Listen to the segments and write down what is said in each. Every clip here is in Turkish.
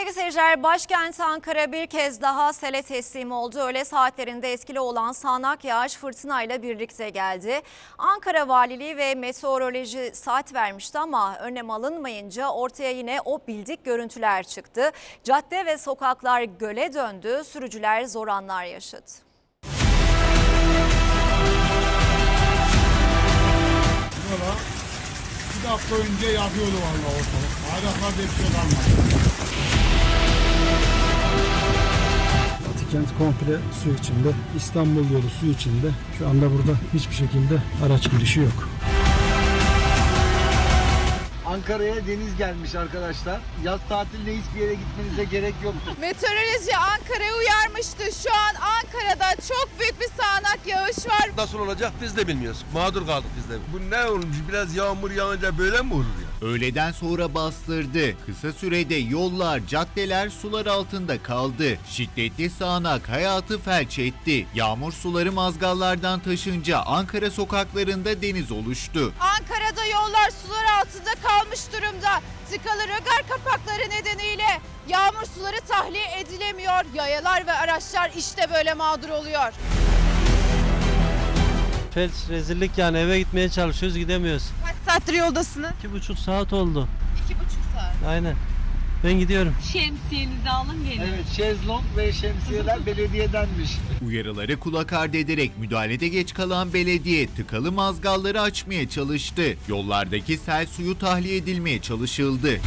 Sevgili seyirciler, başkent Ankara bir kez daha sele teslim oldu. Öğle saatlerinde etkili olan sağanak yağış fırtınayla birlikte geldi. Ankara Valiliği ve Meteoroloji saat vermişti ama önlem alınmayınca ortaya yine o bildik görüntüler çıktı. Cadde ve sokaklar göle döndü, sürücüler zor anlar yaşadı. Hafta önce yakıyordu valla ortalık. Bayraklar da bir şey kalmadı. Kent komple su içinde. İstanbul yolu su içinde. Şu anda burada hiçbir şekilde araç girişi yok. Ankara'ya deniz gelmiş arkadaşlar. Yaz tatilinde hiçbir yere gitmenize gerek yoktur. Meteoroloji Ankara'ya uyarmıştı. Şu an Ankara'da çok büyük bir sağanak yağış var. Nasıl olacak biz de bilmiyoruz. Mağdur kaldık biz de. Bu ne olmuş? Biraz yağmur yağınca böyle mi olur ya? Öğleden sonra bastırdı. Kısa sürede yollar, caddeler sular altında kaldı. Şiddetli sağanak hayatı felç etti. Yağmur suları mazgallardan taşınca Ankara sokaklarında deniz oluştu. Ankara'da yollar sular altında kalmış durumda. Tıkalı rögar kapakları nedeniyle yağmur suları tahliye edilemiyor. Yayalar ve araçlar işte böyle mağdur oluyor. Felç rezillik yani eve gitmeye çalışıyoruz gidemiyoruz. Saattir yoldasınız? İki buçuk saat oldu. İki buçuk saat. Aynen. Ben gidiyorum. Şemsiyenizi alın gelin. Evet şezlong ve şemsiyeler belediyedenmiş. Uyarıları kulak ardı ederek müdahalede geç kalan belediye tıkalı mazgalları açmaya çalıştı. Yollardaki sel suyu tahliye edilmeye çalışıldı.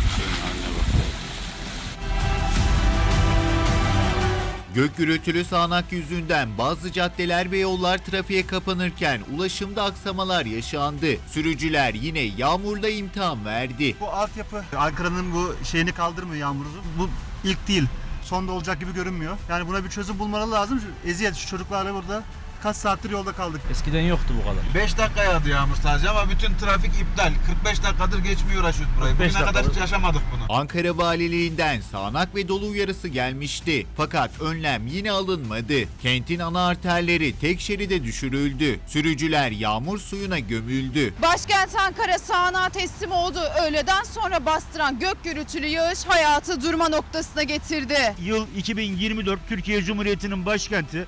Gök gürültülü sağanak yüzünden bazı caddeler ve yollar trafiğe kapanırken ulaşımda aksamalar yaşandı. Sürücüler yine yağmurla imtihan verdi. Bu altyapı Ankara'nın bu şeyini kaldırmıyor yağmuru. Bu ilk değil. Sonda olacak gibi görünmüyor. Yani buna bir çözüm bulmaları lazım. Eziyet şu çocuklarla burada kaç saattir yolda kaldık. Eskiden yoktu bu kadar. 5 dakika yağdı yağmur sadece ama bütün trafik iptal. 45 dakikadır geçmiyor uğraşıyoruz burayı. 45 Bugüne kadar dakika. hiç yaşamadık bunu. Ankara Valiliğinden sağanak ve dolu uyarısı gelmişti. Fakat önlem yine alınmadı. Kentin ana arterleri tek şeride düşürüldü. Sürücüler yağmur suyuna gömüldü. Başkent Ankara sağanağa teslim oldu. Öğleden sonra bastıran gök gürültülü yağış hayatı durma noktasına getirdi. Yıl 2024 Türkiye Cumhuriyeti'nin başkenti.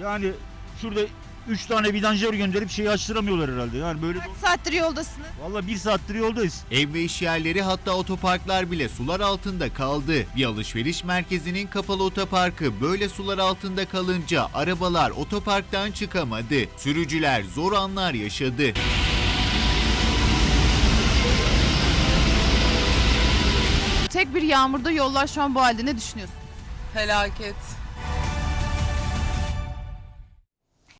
Yani şurada 3 tane vidanjör gönderip şeyi açtıramıyorlar herhalde. Yani böyle Kaç saattir yoldasınız? Valla bir saattir yoldayız. Ev ve iş yerleri hatta otoparklar bile sular altında kaldı. Bir alışveriş merkezinin kapalı otoparkı böyle sular altında kalınca arabalar otoparktan çıkamadı. Sürücüler zor anlar yaşadı. Tek bir yağmurda yollar şu an bu halde ne düşünüyorsun? Felaket.